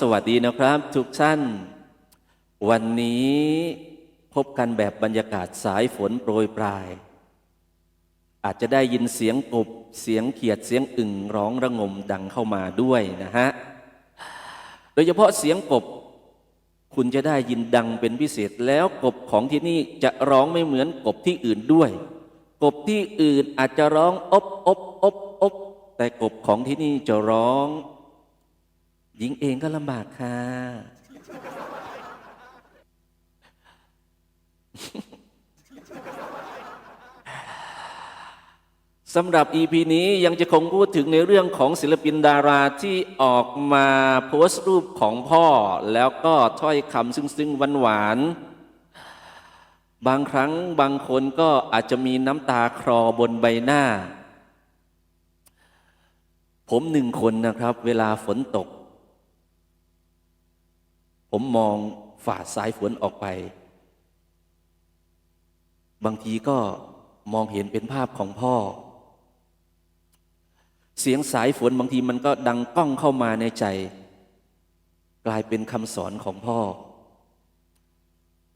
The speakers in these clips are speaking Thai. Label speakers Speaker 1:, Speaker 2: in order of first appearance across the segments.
Speaker 1: สวัสดีนะครับ ทุกท่าน วันนี้พบกันแบบบรรยากาศสายฝนโปรยปลาย อาจจะได้ยินเสียงกบเสียงเขียดเสียงอึ่งร้องระงมดังเข้ามาด้วยนะฮะ โดยเฉพาะเสียงกบ คุณจะได้ยินดังเป็นพิเศษแล้วกบของที่นี่จะร้องไม่เหมือนกบที่อื่นด้วย กบที่อื่นอาจจะร้องอบอบอบอบแต่กบของที่นี่จะร้อง หญิงเองก็ลำบากค่ะ สำหรับ EP นี้ยังจะคงพูดถึงในเรื่องของศิลปินดาราที่ออกมาโพสต์รูปของพ่อ แล้วก็ถ้อยคำซึ้งๆหวานๆ บางครั้งบางคนก็อาจจะมีน้ำตาคลอบนใบหน้า ผมหนึ่งคนนะครับ เวลาฝนตก ผมมองฝ่าสายฝนออกไป บางทีก็มองเห็นเป็นภาพของพ่อ เสียงสายฝนบางทีมันก็ดังก้องเข้ามาในใจ กลายเป็นคำสอนของพ่อ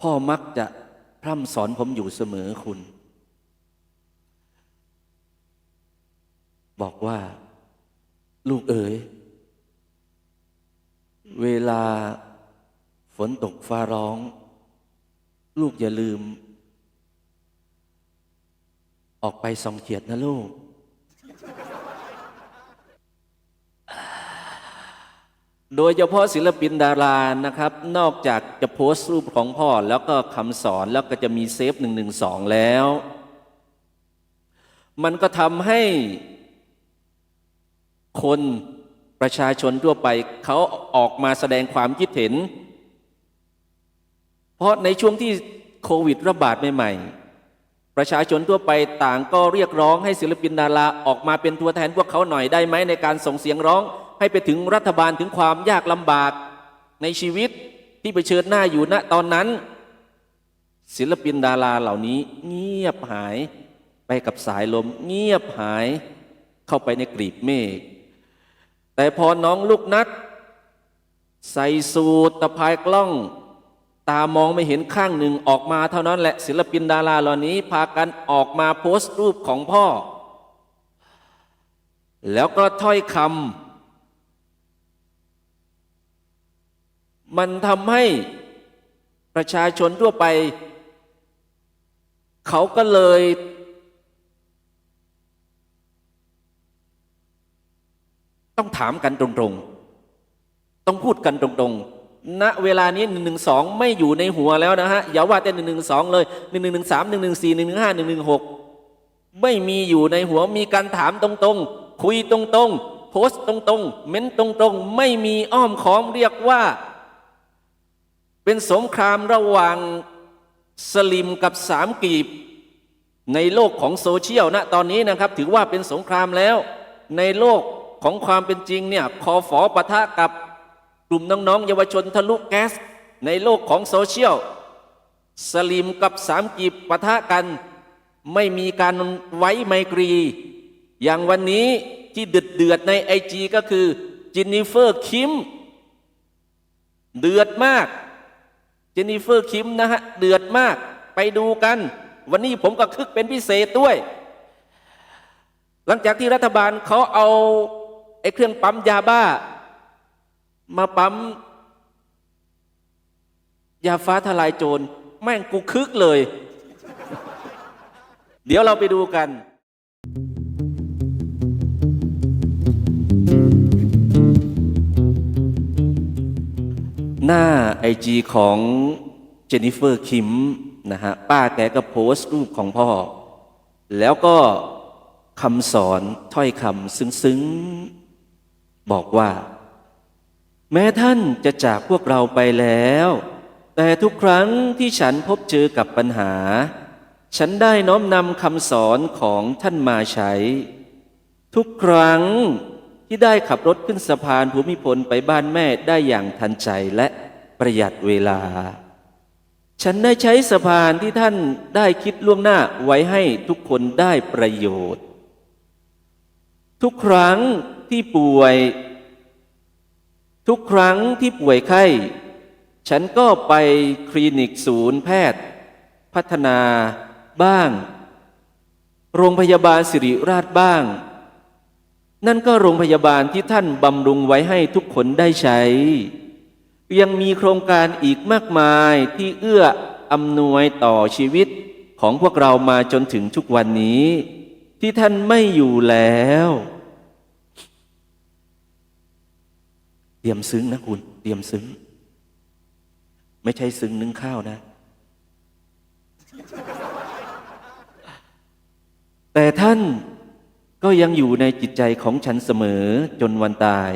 Speaker 1: พ่อมักจะพร่ำสอนผมอยู่เสมอคุณ บอกว่า ลูกเอ๋ย เวลา ฝนตกฟ้าร้อง ลูกอย่าลืม ออกไปส่องเขียดนะลูก โดยเฉพาะศิลปินดารานะครับ นอกจากจะโพสต์รูปของพ่อ แล้วก็คำสอนแล้วก็จะมีเซฟหนึ่งหนึ่งสองแล้ว มันก็ทำให้คนประชาชนทั่วไปเขาออกมาแสดงความคิดเห็น ราะในช่วงที่โควิดระบาดใหม่ๆ ประชาชนทั่วไปต่างก็เรียกร้องให้ศิลปินดาราออกมาเป็นตัวแทนพวกเขาหน่อยได้ไหมในการส่งเสียงร้อง ให้ไปถึงรัฐบาลถึงความยากลำบากในชีวิตที่เผชิญหน้าอยู่ณตอนนั้น ศิลปินดาราเหล่านี้เงียบหายไปกับสายลม เงียบหายเข้าไปในกลีบเมฆแต่พอน้องลูกนัด ใส่สูตรตะพายกล้อง ตามองไม่เห็นข้างหนึ่งออกมาเท่านั้นแหละศิลปินดาราเหล่านี้พากันออกมาโพสต์รูปของพ่อ แล้วก็ถ้อยคำมันทำให้ประชาชนทั่วไป เขาก็เลย ต้องถามกันตรงๆ ต้องพูดกันตรงๆ ณเวลานี้หนึ่งหนึ่งสองไม่อยู่ในหัวแล้วนะฮะอย่าว่าแต่หนึ่งหนึ่งสองเลยหนึ่งหนึ่งหนึ่งสามหนึ่งหนึ่งสี่หนึ่งหนึ่งห้าหนึ่งหนึ่งหกไม่มีอยู่ในหัวมีการถามตรงๆ คุยตรงๆ โพสต์ตรงๆ เม้นตรงๆ ไม่มีอ้อมค้อมเรียกว่า เป็นสงครามระหว่างสลิมกับสามกีบ ในโลกของโซเชียลณตอนนี้นะครับ ถือว่าเป็นสงครามแล้ว ในโลกของความเป็นจริงเนี่ยคอฝอปะทะกับ ลุ่มน้องๆ เยาวชนทะลุแก๊ส ในโลกของโซเชียล สลิมกับสามกีบปะทะกัน ไม่มีการไว้ไมตรี อย่างวันนี้ที่เดือดเดือดในไอจีก็คือจินนิเฟอร์คิม เดือดมากเจนนิเฟอร์คิมนะฮะ เดือดมากไปดูกัน วันนี้ผมก็คึกเป็นพิเศษด้วย หลังจากที่รัฐบาลเขาเอาไอ้เครื่องปั๊มยาบ้า มาปั๊มยาฟ้าทลายโจร แม่งกูคึกเลย เดี๋ยวเราไปดูกัน หน้าไอจีของเจนนิเฟอร์คิมนะฮะป้าแกก็โพสต์รูปของพ่อ แล้วก็คำสอนถ้อยคำซึ้งๆ บอกว่า แม้ท่านจะจากพวกเราไปแล้ว แต่ทุกครั้งที่ฉันพบเจอกับปัญหา ฉันได้น้อมนำคำสอนของท่านมาใช้ ทุกครั้งที่ได้ขับรถขึ้นสะพานภูมิพลไปบ้านแม่ได้อย่างทันใจและประหยัดเวลา ฉันได้ใช้สะพานที่ท่านได้คิดล่วงหน้าไว้ให้ทุกคนได้ประโยชน์ ทุกครั้งที่ป่วย ทุกครั้งที่ป่วยไข้ ฉันก็ไปคลินิกศูนย์แพทย์ พัฒนาบ้าง โรงพยาบาลสิริราชบ้าง นั่นก็โรงพยาบาลที่ท่านบำรุงไว้ให้ทุกคนได้ใช้ ยังมีโครงการอีกมากมายที่เอื้ออำนวยต่อชีวิตของพวกเรามาจนถึงทุกวันนี้ ที่ท่านไม่อยู่แล้ว เตรียมซึ้งนะคุณ เตรียมซึ้ง ไม่ใช่ซึ้งนึ่งข้าวนะ แต่ท่านก็ยังอยู่ในจิตใจของฉันเสมอจนวันตาย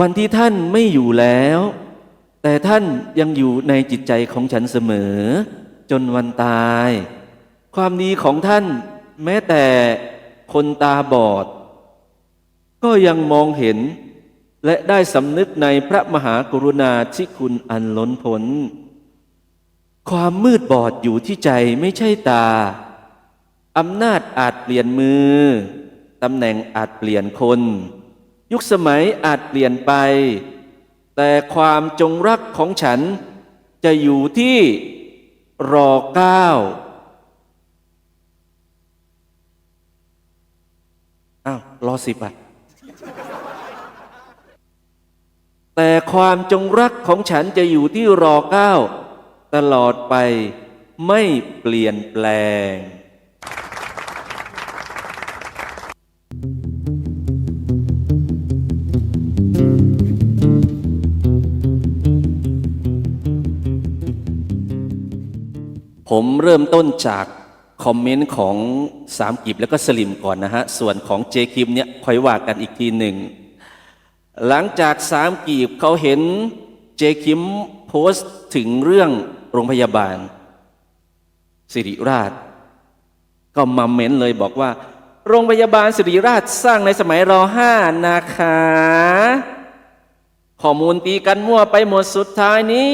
Speaker 1: วันที่ท่านไม่อยู่แล้ว แต่ท่านยังอยู่ในจิตใจของฉันเสมอ จนวันตาย ความดีของท่านแม้แต่คนตาบอด ก็ยังมองเห็น และได้สำนึกในพระมหากรุณาธิคุณอันล้นพ้นความมืดบอดอยู่ที่ใจไม่ใช่ตา อำนาจอาจเปลี่ยนมือ ตำแหน่งอาจเปลี่ยนคน ยุคสมัยอาจเปลี่ยนไป แต่ความจงรักของฉันจะอยู่ที่รอเก้าอ้าวรอสิบอะ แต่ความจงรักของฉันจะอยู่ที่รอเก้าตลอดไปไม่เปลี่ยนแปลง ผมเริ่มต้นจากคอมเมนต์ของสามกิบแล้วก็สลิมก่อนนะฮะ ส่วนของเจคิมเนี่ยค่อยว่ากันอีกทีหนึ่ง หลังจากสามกีบเขาเห็นเจคิมโพสต์ถึงเรื่องโรงพยาบาล สิริราช ก็มาเม้นเลยบอกว่า โรงพยาบาลสิริราชสร้างในสมัยรห้านะคะข้อมูลตีกันมั่วไปหมดสุดท้ายนี้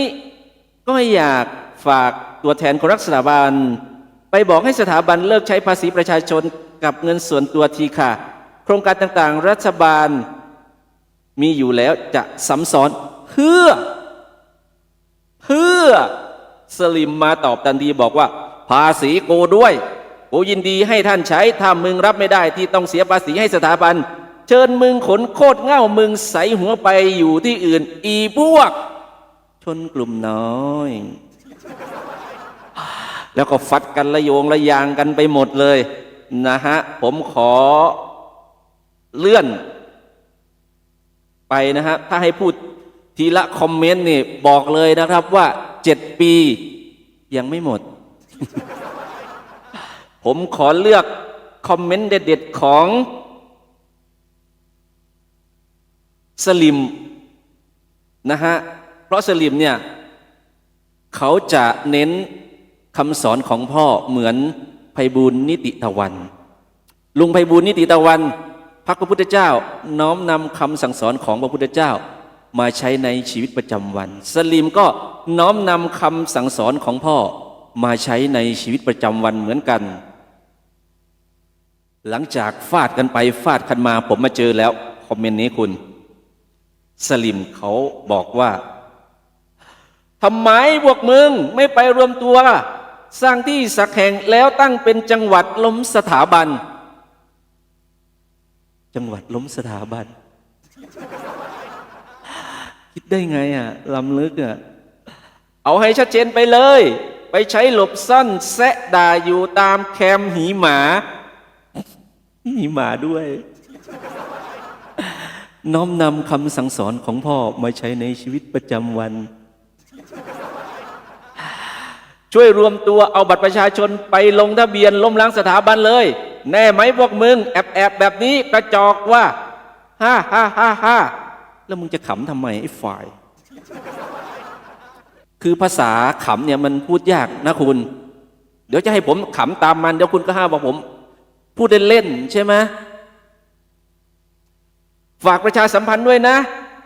Speaker 1: ก็อยากฝากตัวแทนของรักสถาบันไปบอกให้สถาบันเลิกใช้ภาษีประชาชนกับเงินส่วนตัวทีค่ะ โครงการต่างๆ รัฐบาล มีอยู่แล้วจะซ้ำซ้อนเพื่อ เพื่อสลิมมาตอบทันทีบอกว่า ภาษีกูด้วยกูยินดีให้ท่านใช้ถ้ามึงรับไม่ได้ที่ต้องเสียภาษีให้สถาบัน เชิญมึงขนโคตรเง่ามึงใสหัวไปอยู่ที่อื่น อีพวก ชนกลุ่มน้อย แล้วก็ฟัดกันระโยงระยางกันไปหมดเลย นะฮะ ผมขอเลื่อน ไปนะฮะถ้าให้พูดทีละคอมเมนต์นี่บอกเลยนะครับว่าเจ็ดปียังไม่หมด ผมขอเลือกคอมเมนต์เด็ดๆของสลิมนะฮะ เพราะสลิมเนี่ยเขาจะเน้นคำสอนของพ่อเหมือนไพบูลนิติตะวัน ลุงไพบูลนิติตะวัน พระพุทธเจ้าน้อมนำคำสั่งสอนของพระพุทธเจ้า มาใช้ในชีวิตประจำวัน สลิมก็น้อมนำคำสั่งสอนของพ่อมาใช้ในชีวิตประจำวันเหมือนกัน หลังจากฟาดกันไปฟาดกันมาผมมาเจอแล้วคอมเมนต์นี้คุณ สลิมเขาบอกว่าทำไมพวกมึงไม่ไปรวมตัว สร้างที่สักแห่งแล้วตั้งเป็นจังหวัดล้มสถาบัน จังหวัดล้มสถาบัน คิดได้ไงอะลำลึกอะ เอาให้ชัดเจนไปเลย ไปใช้หลบซ่อนแซะด่าอยู่ตามแคมป์หีหมา หีหมาด้วย น้อมนำคำสั่งสอนของพ่อมาใช้ในชีวิตประจำวันช่วยรวมตัวเอาบัตรประชาชนไปลงทะเบียนล้มล้างสถาบันเลย แน่ไหมพวกมึง แอบแอบแบบนี้กระจอกว่าฮ่าฮ่าฮ่าฮ่าแล้วมึงจะขำทำไมไอ้ฝ่าย คือภาษาขำเนี่ยมันพูดยากนะคุณ เดี๋ยวจะให้ผมขำตามมันเดี๋ยวคุณก็ห้าบอกผม พูดเล่นๆใช่ไหมฝากประชาสัมพันธ์ด้วยนะ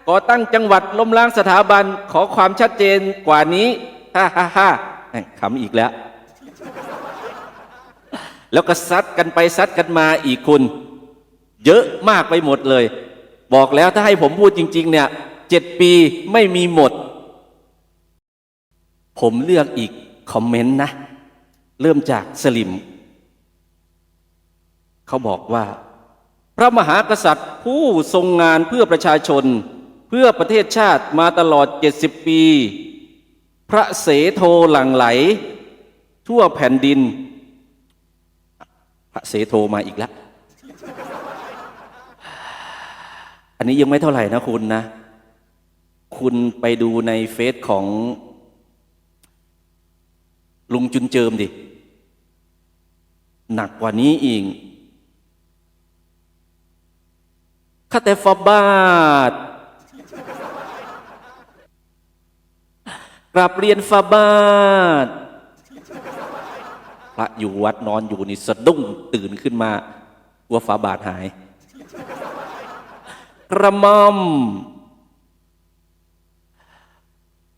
Speaker 1: ก่อตั้งจังหวัดล้มล้างสถาบันขอความชัดเจนกว่านี้ฮ่าฮ่าฮ่าขำอีกแล้ว แล้วก็ซัดกันไปซัดกันมาอีกคุณ เยอะมากไปหมดเลย บอกแล้วถ้าให้ผมพูดจริง ๆ เนี่ยเจ็ดปีไม่มีหมด ผมเลือกอีกคอมเมนต์นะ เริ่มจากสลิม เขาบอกว่า พระมหากษัตริย์ผู้ทรงงานเพื่อประชาชน เพื่อประเทศชาติมาตลอด70ปี พระเสโทหลั่งไหล ทั่วแผ่นดิน พระเสโทมาอีกแล้ว อันนี้ยังไม่เท่าไหร่นะคุณนะ คุณไปดูในเฟซของลุงจุนเจิมดิ หนักกว่านี้อีกข้าแต่ฟบาทกราบเรียนฟาบาท ระอยู่วัดนอนอยู่นี่สะดุ้งตื่นขึ้นมาว่าฝาบาทหาย กระม่อม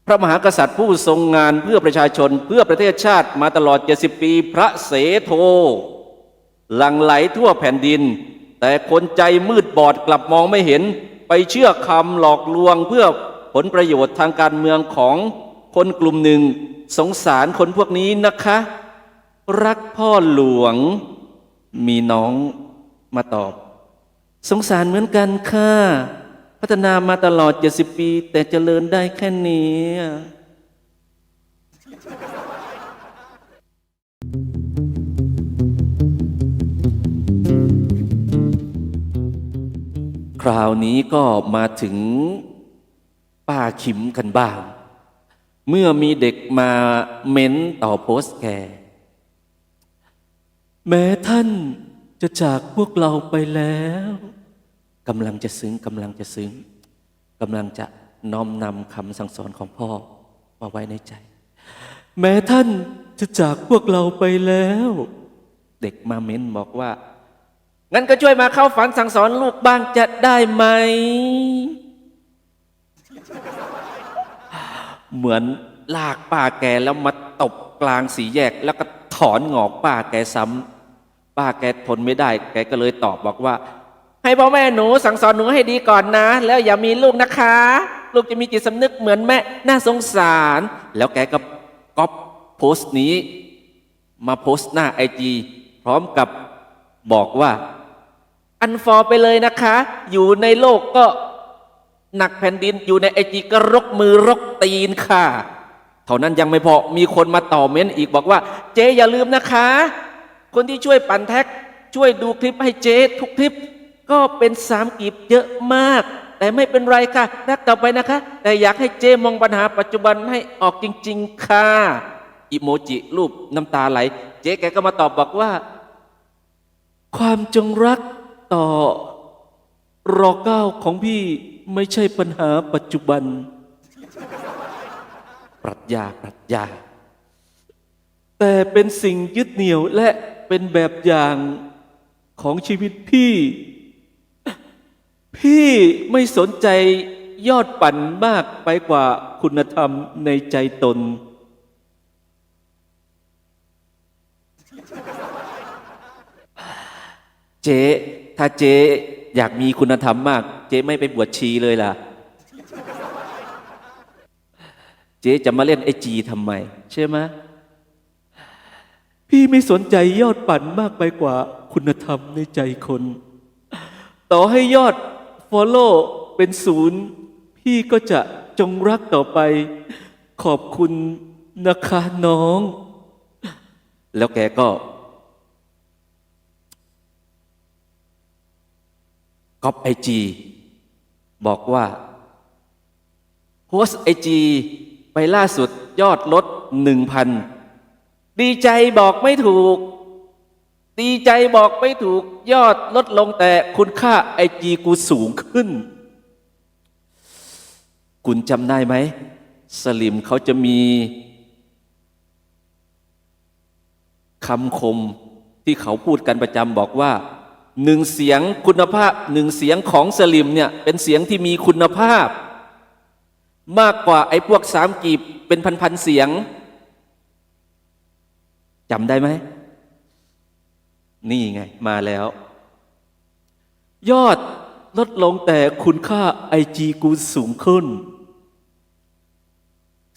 Speaker 1: พระมหากษัตริย์ผู้ทรงงานเพื่อประชาชนเพื่อประเทศชาติมาตลอด 70 ปี พระเสโทหลั่งไหลทั่วแผ่นดิน แต่คนใจมืดบอดกลับมองไม่เห็น ไปเชื่อคำหลอกลวงเพื่อผลประโยชน์ทางการเมืองของคนกลุ่มหนึ่ง สงสารคนพวกนี้นะคะ รักพ่อหลวง มีน้องมาตอบ สงสารเหมือนกันค่ะ พัฒนามาตลอด70ปี แต่เจริญได้แค่นี้คราวนี้ก็มาถึงป้าขิมกันบ้าง เมื่อมีเด็กมาเม้นต่อโพสต์แก แม้ท่านจะจากพวกเราไปแล้วกำลังจะซึ้งกำลังจะซึ้งกำลังจะน้อมนำคำสั่งสอนของพ่อมาไว้ในใจ แม้ท่านจะจากพวกเราไปแล้ว เด็กมาเม้นบอกว่า งั้นก็ช่วยมาเข้าฝันสั่งสอนลูกบ้างจะได้ไหม เหมือนลากป้าแกแล้วมาตบกลางสีแยกแล้วก็ถอนงอกป้าแกซ้ำ ป้าแกทนไม่ได้ แกก็เลยตอบบอกว่า ให้พ่อแม่หนูสั่งสอนหนูให้ดีก่อนนะ แล้วอย่ามีลูกนะคะ ลูกจะมีจิตสำนึกเหมือนแม่น่าสงสาร แล้วแกก็ก๊อปโพสต์นี้ มาโพสต์หน้าไอจีพร้อมกับบอกว่า อันฟอร์ไปเลยนะคะ อยู่ในโลกก็หนักแผ่นดินอยู่ในไอจีก็รกมือรกตีนค่ะ เท่านั้นยังไม่พอมีคนมาต่อเม้นอีกบอกว่า เจ๊อย่าลืมนะคะ คนที่ช่วยปั่นแท็ก ช่วยดูคลิปให้เจ๊ทุกคลิป ก็เป็นสามกีบเยอะมาก แต่ไม่เป็นไรค่ะ รักต่อไปนะคะ แต่อยากให้เจ๊มองปัญหาปัจจุบันให้ออกจริง ๆ ค่ะอิโมจิรูปน้ำตาไหล เจ๊แกก็มาตอบบอกว่า ความจงรักต่อรอเก้าของพี่ไม่ใช่ปัญหาปัจจุบัน ปรัชญาปรัชญา แต่เป็นสิ่งยึดเหนี่ยวและ เป็นแบบอย่างของชีวิตพี่ พี่ไม่สนใจยอดปั่นมากไปกว่าคุณธรรมในใจตน เจ๊ถ้าเจ๊อยากมีคุณธรรมมาก เจ๊ไม่ไปบวชชีเลยล่ะ เจ๊จะมาเล่นไอจีทำไม ใช่ไหม พี่ไม่สนใจยอดปั่นมากไปกว่าคุณธรรมในใจคน ต่อให้ยอด Follow เป็นศูนย์ พี่ก็จะจงรักต่อไป ขอบคุณนะคะน้อง แล้วแกก็ ก๊อปไอจีบอกว่าโพสไอจีไปล่าสุดยอดลดหนึ่งพัน ดีใจบอกไม่ถูก ดีใจบอกไม่ถูก ยอดลดลงแต่คุณค่าไอจีกูสูงขึ้น คุณจำได้ไหม สลิมเขาจะมีคำคมที่เขาพูดกันประจำบอกว่าหนึ่งเสียงคุณภาพหนึ่งเสียงของสลิมเนี่ยเป็นเสียงที่มีคุณภาพ มากกว่าไอ้พวกสามกีบเป็นพันๆเสียง จำได้ไหม นี่ไง มาแล้ว ยอดลดลงแต่คุณค่าไอจีกูสูงขึ้น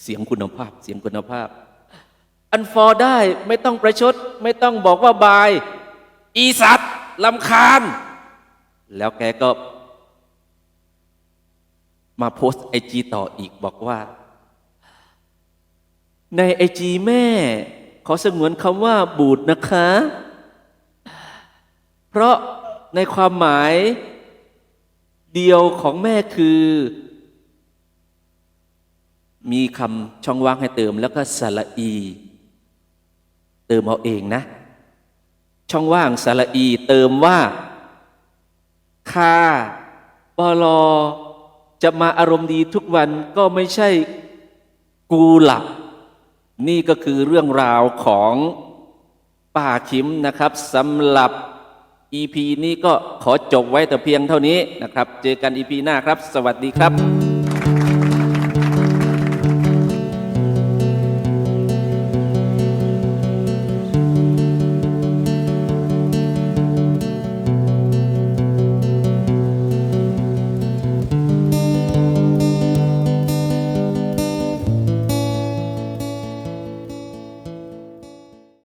Speaker 1: เสียงคุณภาพ เสียงคุณภาพ อันฟอได้ไม่ต้องประชด ไม่ต้องบอกว่าบาย อีสัตว์ลำคาญ แล้วแกก็ มาโพสไอจีต่ออีกบอกว่า ในไอจีแม่ ขอสงวนคำว่าบูดนะคะ เพราะในความหมายเดียวของแม่คือ มีคำช่องว่างให้เติมแล้วก็สระอี เติมเอาเองนะ ช่องว่างสระอี เติมว่าคาบลอจะมาอารมณ์ดีทุกวันก็ไม่ใช่กูหลับ นี่ก็คือเรื่องราวของป้าคิมนะครับสำหรับ EP นี้ก็ขอจบไว้แต่เพียงเท่านี้นะครับ เจอกัน EP หน้าครับ สวัสดีครับ